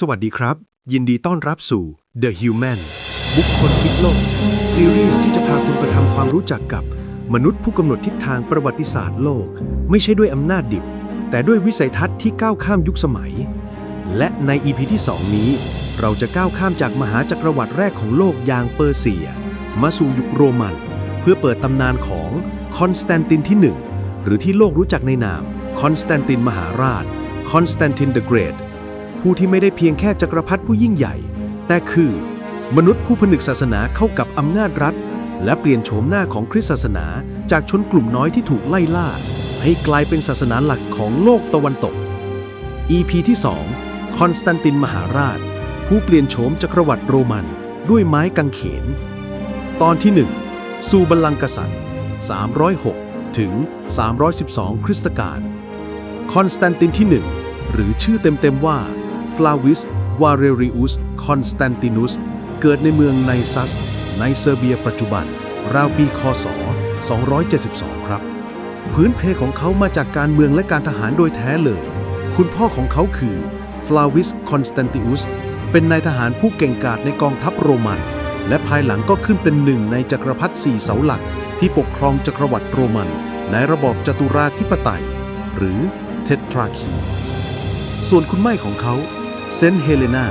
สวัสดีครับ ยินดีต้อนรับสู่ The Human บุคคลพิกโลก ซีรีส์ที่จะพาคุณไปทำความรู้จักกับ มนุษย์ผู้กำหนดทิศทางประวัติศาสตร์โลก ไม่ใช่ด้วยอำนาจดิบ แต่ด้วยวิสัยทัศน์ที่ก้าวข้ามยุคสมัย และใน EP ที่ 2 นี้ เราจะก้าวข้ามจากมหาจักรวรรดิแรกของโลกอย่างเปอร์เซีย มาสู่ยุคโรมัน เพื่อเปิดตำนานของคอนสแตนตินที่ 1 หรือที่โลกรู้จักในนามคอนสแตนตินมหาราชคอนสแตนตินเดอะเกรท ผู้ที่ไม่ได้เพียงแค่จักรพรรดิผู้ยิ่งใหญ่ แต่คือ มนุษย์ผู้ผนึกศาสนาเข้ากับอำนาจรัฐ และเปลี่ยนโฉมหน้าของคริสตศาสนาจากชนกลุ่มน้อยที่ถูกไล่ล่า ให้กลายเป็นศาสนาหลักของโลกตะวันตก EP ที่ 2 คอนสแตนตินมหาราช ผู้เปลี่ยนโฉมจักรวรรดิโรมันด้วยไม้กางเขน ตอนที่ 1 สู่บัลลังก์กษัตริย์ 306 ถึง 312 คริสตกาลคอนสแตนตินที่ 1 หรือชื่อเต็มๆว่า ฟลาวิส วาเรริอุส คอนสแตนตินุส เกิดในเมืองไนซัส ในเซอร์เบียปัจจุบัน ราวปีคศ 272 ครับ พื้นเพของเขามาจากการเมืองและการทหารโดยแท้เลย คุณพ่อของเขาคือฟลาวิส คอนสแตนติอุส เป็นนายทหารผู้เก่งกาจในกองทัพโรมัน และภายหลังก็ขึ้นเป็นหนึ่งในจักรพรรดิสี่เสาหลัก ที่ปกครองจักรวรรดิโรมัน ในระบอบจตุราธิปไตย หรือเทตราคี ส่วนคุณแม่ของเขา เซนเฮเลนา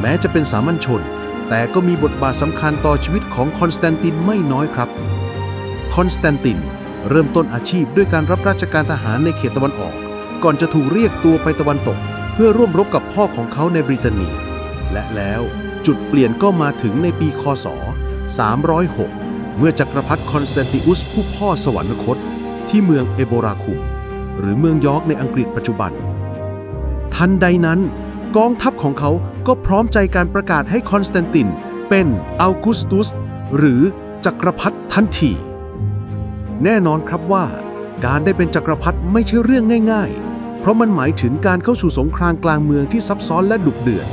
แม้จะเป็นสามัญชน แต่ก็มีบทบาทสำคัญต่อชีวิตของคอนสแตนตินไม่น้อยครับ คอนสแตนตินเริ่มต้นอาชีพด้วยการรับราชการทหารในเขตตะวันออก ก่อนจะถูกเรียกตัวไปตะวันตก เพื่อร่วมรบกับพ่อของเขาในบริเตเนียและแล้วจุดเปลี่ยนก็มาถึงในปีคศ 306 เมื่อจักรพรรดิคอนสแตนติอุสผู้พ่อสวรรคต ที่เมืองเอโบราคุม หรือเมืองยอร์กในอังกฤษปัจจุบัน ทันใดนั้น กองทัพของเขาก็พร้อมใจการประกาศให้คอนสแตนติน เป็นอัลกุสตุส หรือจักรพรรดิทันที แน่นอนครับว่า การได้เป็นจักรพรรดิไม่ใช่เรื่องง่ายๆ เพราะมันหมายถึงการเข้าสู่สงครามกลางเมืองที่ซับซ้อนและดุเดือด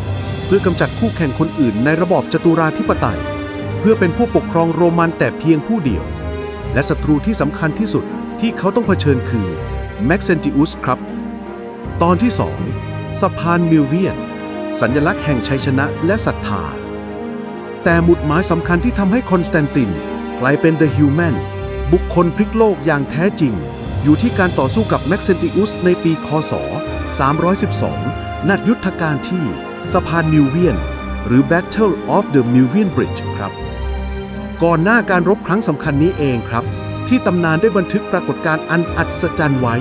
เพื่อกำจัดคู่แข่งคนอื่นในระบอบจตุราธิปไตย เพื่อเป็นผู้ปกครองโรมันแต่เพียงผู้เดียว และศัตรูที่สำคัญที่สุดที่เขาต้องเผชิญคือแม็กเซนติอุสครับ ตอนที่ 2 สะพานมิลเวียน สัญลักษณ์แห่งชัยชนะและศรัทธา แต่หมุดหมายสำคัญที่ทำให้คอนสแตนตินกลายเป็น The Human บุคคลพลิกโลกอย่างแท้จริง อยู่ที่การต่อสู้กับแม็กเซนติอุสในปีคศ 312 นัดยุทธการที่สะพานมิลเวียน หรือ Battle of the Milvian Bridge ครับ ก่อนหน้าการรบครั้งสำคัญนี้เองครับ ที่ตำนานได้บันทึกปรากฏการณ์อันอัศจรรย์ไว้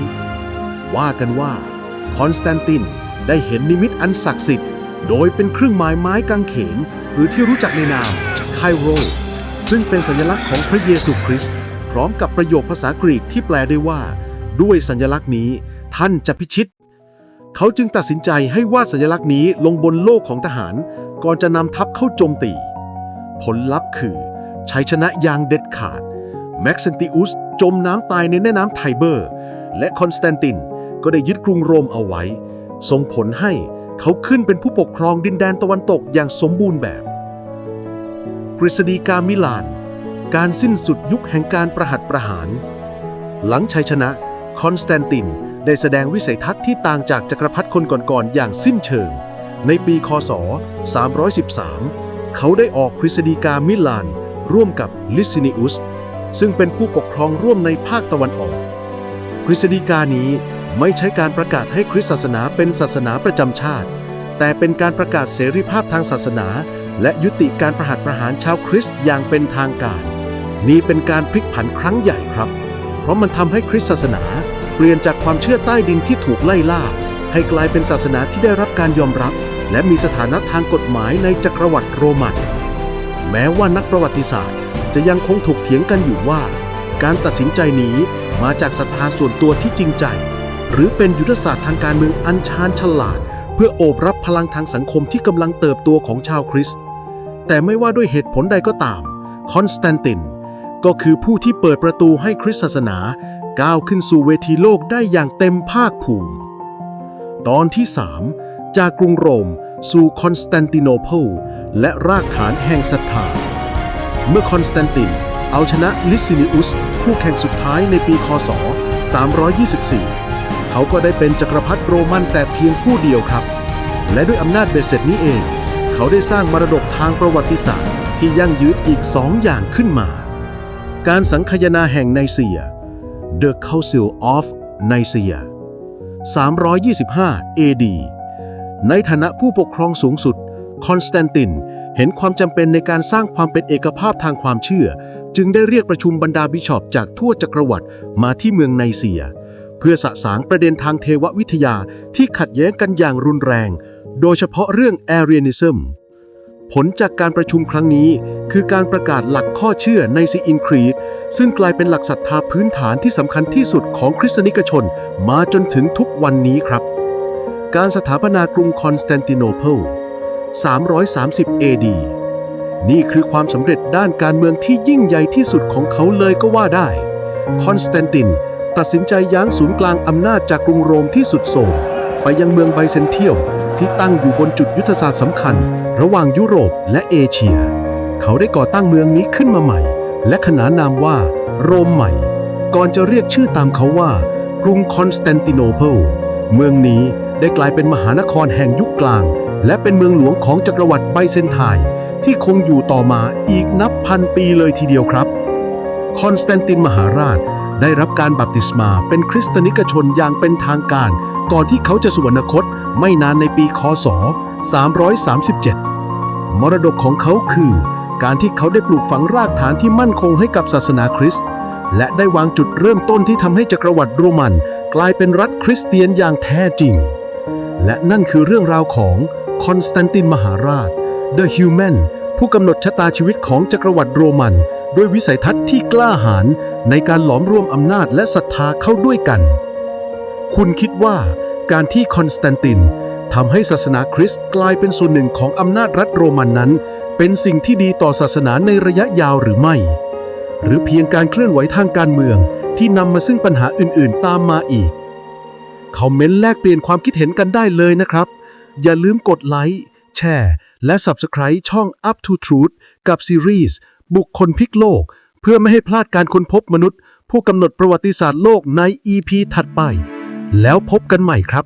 ว่ากันว่าคอนสแตนติน ได้เห็นนิมิตอันศักดิ์สิทธิ์ โดยเป็นเครื่องหมายไม้กางเขน หรือที่รู้จักในนามไคโร ซึ่งเป็นสัญลักษณ์ของพระเยซูคริสต์พร้อมกับประโยคภาษากรีกที่แปลได้ว่า ด้วยสัญลักษณ์นี้ท่านจะพิชิต เขาจึงตัดสินใจให้วาดสัญลักษณ์นี้ลงบนโลกของทหาร ก่อนจะนำทัพเข้าโจมตี ผลลัพธ์คือชัยชนะอย่างเด็ดขาด แม็กเซนติอุสจมน้ำตายในแม่น้ำไทเบอร์ และคอนสแตนตินก็ได้ยึดกรุงโรมเอาไว้ ส่งผลให้เขาขึ้นเป็นผู้ปกครองดินแดนตะวันตกอย่างสมบูรณ์แบบ กฤษฎีกามิลาน การสิ้นสุดยุคแห่งการประหัตประหาร หลังชัยชนะ คอนสแตนตินได้แสดงวิสัยทัศน์ที่ต่างจากจักรพรรดิคนก่อนๆอย่างสิ้นเชิง ในปีคศ 313 เขาได้ออกกฤษฎีกามิลาน ร่วมกับลิซินิอุสซึ่งเป็นผู้ปกครองร่วมในภาคตะวันออกกฤษฎีกานี้ ไม่ใช่การประกาศให้คริสตศาสนาเป็นศาสนาประจำชาติ แต่เป็นการประกาศเสรีภาพทางศาสนา และยุติการประหัตประหารชาวคริสต์อย่างเป็นทางการ นี่เป็นการพลิกผันครั้งใหญ่ครับ เพราะมันทำให้คริสตศาสนา เปลี่ยนจากความเชื่อใต้ดินที่ถูกไล่ล่า ให้กลายเป็นศาสนาที่ได้รับการยอมรับ และมีสถานะทางกฎหมายในจักรวรรดิโรมัน แม้ว่านักประวัติศาสตร์ จะยังคงถกเถียงกันอยู่ว่า การตัดสินใจนี้มาจากศรัทธาส่วนตัวที่จริงใจ หรือเป็นยุทธศาสตร์ทางการเมืองอันชาญฉลาด เพื่อโอบรับพลังทางสังคมที่กำลังเติบโตของชาวคริสต์แต่ไม่ว่าด้วยเหตุผลใดก็ตาม คอนสแตนติน ก็คือผู้ที่เปิดประตูให้คริสตศาสนา ก้าวขึ้นสู่เวทีโลกได้อย่างเต็มภาคภูมิ ตอนที่ 3 จากกรุงโรม สู่คอนสแตนติโนเพิลและรากฐานแห่งศรัทธา เมื่อคอนสแตนตินเอาชนะลิซินิอุสคู่แข่งสุดท้ายในปีคศ 324 เขาก็ได้เป็นจักรพรรดิโรมันแต่เพียงผู้เดียวครับ และด้วยอำนาจเบ็ดเสร็จนี้เอง เขาได้สร้างมรดกทางประวัติศาสตร์ที่ยั่งยืนอีกสองอย่างขึ้นมา การสังคายนาแห่งไนเซีย The Council of Nicaea 325 AD ในฐานะผู้ปกครองสูงสุด คอนสแตนติน เห็นความจำเป็นในการสร้างความเป็นเอกภาพทางความเชื่อ จึงได้เรียกประชุมบรรดาบิชอปจากทั่วจักรวรรดิมาที่เมืองไนเซีย เพื่อสะสางประเด็นทางเทววิทยาที่ขัดแย้งกันอย่างรุนแรง โดยเฉพาะเรื่อง Arianism ผลจากการประชุมครั้งนี้ คือการประกาศหลักข้อเชื่อในซีอินครีดซึ่งกลายเป็นหลักศรัทธาพื้นฐานที่สำคัญที่สุดของคริสตนิกชนมาจนถึงทุกวันนี้ครับ การสถาปนากรุงคอนสแตนติโนเปิล 330 AD นี่คือความสำเร็จด้านการเมืองที่ยิ่งใหญ่ที่สุดของเขาเลยก็ว่าได้ คอนสแตนติน ตัดสินใจย้างศูนย์กลางอำนาจจากกรุงโรมที่สุดโทรมไปยังเมืองไบเซนเทียมที่ตั้งอยู่บนจุดยุทธศาสตร์สำคัญ ระหว่างยุโรปและเอเชีย เขาได้ก่อตั้งเมืองนี้ขึ้นมาใหม่ และขนานนามว่า โรมใหม่ ก่อนจะเรียกชื่อตามเขาว่า กรุงคอนสแตนติโนเปิลเมืองนี้ได้กลายเป็นมหานครแห่งยุคกลาง และเป็นเมืองหลวงของจักรวรรดิไบเซนไทน์ที่คงอยู่ต่อมาอีกนับพันปีเลยทีเดียวครับ คอนสแตนตินมหาราช ได้รับการบัพติศมาเป็นคริสตนิกชนอย่างเป็นทางการ ก่อนที่เขาจะสวรรคตไม่นานในปีคศ 337 มรดกของเขาคือ การที่เขาได้ปลูกฝังรากฐานที่มั่นคงให้กับศาสนาคริสต์และได้วางจุดเริ่มต้นที่ทำให้จักรวรรดิโรมัน กลายเป็นรัฐคริสเตียนอย่างแท้จริง และนั่นคือเรื่องราวของคอนสแตนตินมหาราช The Human ผู้กำหนดชะตาชีวิตของจักรวรรดิโรมัน ด้วยวิสัยทัศน์ที่กล้าหาญในการหลอมรวมอำนาจและศรัทธาเข้าด้วยกัน คุณคิดว่าการที่คอนสแตนตินทำให้ศาสนาคริสต์กลายเป็นส่วนหนึ่งของอำนาจรัฐโรมันนั้น เป็นสิ่งที่ดีต่อศาสนาในระยะยาวหรือไม่ หรือเพียงการเคลื่อนไหวทางการเมืองที่นำมาซึ่งปัญหาอื่นๆ ตามมาอีกคอมเมนต์แลกเปลี่ยนความคิดเห็นกันได้เลยนะครับ อย่าลืมกดไลค์แชร์ และ Subscribe ช่อง Up to Truth กับซีรีส์บุคคลพลิกโลก เพื่อไม่ให้พลาดการค้นพบมนุษย์ ผู้กำหนดประวัติศาสตร์โลกใน EP ถัดไป แล้วพบกันใหม่ครับ